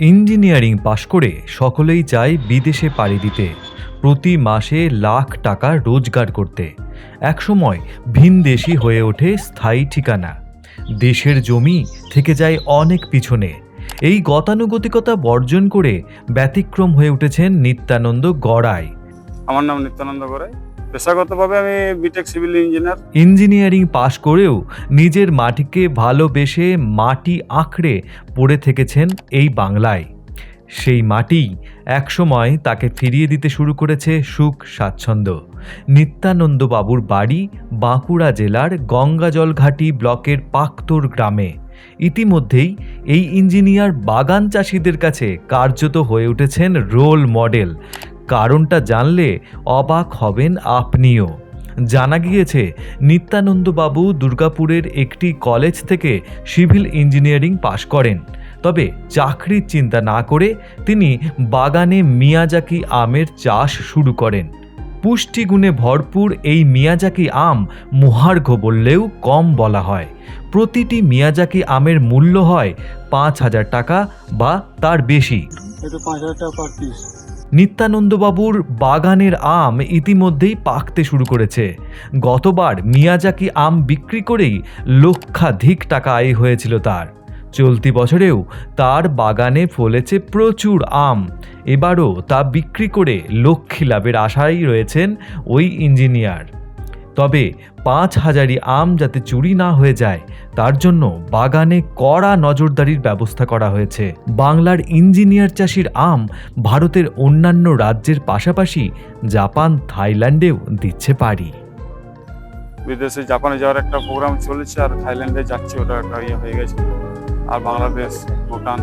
Engineering পাশ করে সকলেই চায় বিদেশে পাড়ি দিতে, প্রতি মাসে লাখ টাকা রোজগার করতে। একসময় ভিনদেশি হয়ে ওঠে স্থায়ী ঠিকানা। দেশের জমি থেকে যায় অনেক পিছনে। এই গতানুগতিকতা বর্জন করে ব্যতিক্রম হয়ে উঠেছেন নিত্যানন্দ গড়াই। আমার নাম নিত্যানন্দ গড়াই। পেশাগতভাবে আমি বিটেক সিভিল ইঞ্জিনিয়ার ইঞ্জিনিয়ারিং পাশ করেও নিজের মাটিকে ভালোবেসে মাটি আঁকড়ে পড়ে থেকেছেন এই বাংলায়। সেই মাটি একসময় তাকে ফিরিয়ে দিতে শুরু করেছে সুখ, স্বাচ্ছন্দ্য। নিত্যানন্দ বাবুর বাড়ি বাঁকুড়া জেলার গঙ্গাজলঘাটি ব্লকের পাক্তর গ্রামে। ইতিমধ্যেই এই ইঞ্জিনিয়ার বাগান চাষিদের কাছে কার্যত হয়ে উঠেছেন রোল মডেল কারণটা জানলে অবাক হবেন আপনিও। জানা গিয়েছে, নিত্যানন্দবাবু দুর্গাপুরের একটি কলেজ থেকে সিভিল ইঞ্জিনিয়ারিং পাশ করেন। তবে চাকরির চিন্তা না করে তিনি বাগানে মিয়াজাকি আমের চাষ শুরু করেন। পুষ্টিগুণে ভরপুর এই মিয়াজাকি আম মুহার্ঘ বললেও কম বলা হয়। প্রতিটি মিয়াজাকি আমের মূল্য হয় পাঁচ হাজার টাকা বা তার বেশি। নিত্যানন্দবাবুর বাগানের আম ইতিমধ্যেই পাকতে শুরু করেছে। গতবার মিয়াজাকি আম বিক্রি করেই লক্ষাধিক টাকা আয় হয়েছিল তার। চলতি বছরেও তার বাগানে ফলেছে প্রচুর আম। এবারও তা বিক্রি করে লক্ষ্মী লাভের আশায় রয়েছেন ওই ইঞ্জিনিয়ার। তবে পাঁচ হাজারি আম যাতে চুরি না হয়ে যায়, তার জন্য বাগানে কড়া নজরদারির ব্যবস্থা করা হয়েছে। বাংলার ইঞ্জিনিয়ার চাষির আম ভারতের অন্যান্য রাজ্যের পাশাপাশি জাপান, থাইল্যান্ডেও দিচ্ছে পারি বিদেশে জাপানে যাওয়ার একটা প্রোগ্রাম চলেছে আর থাইল্যান্ডে যাচ্ছে, ওটা একটা ইয়ে হয়ে গেছে। আর বাংলাদেশ, ভুটান।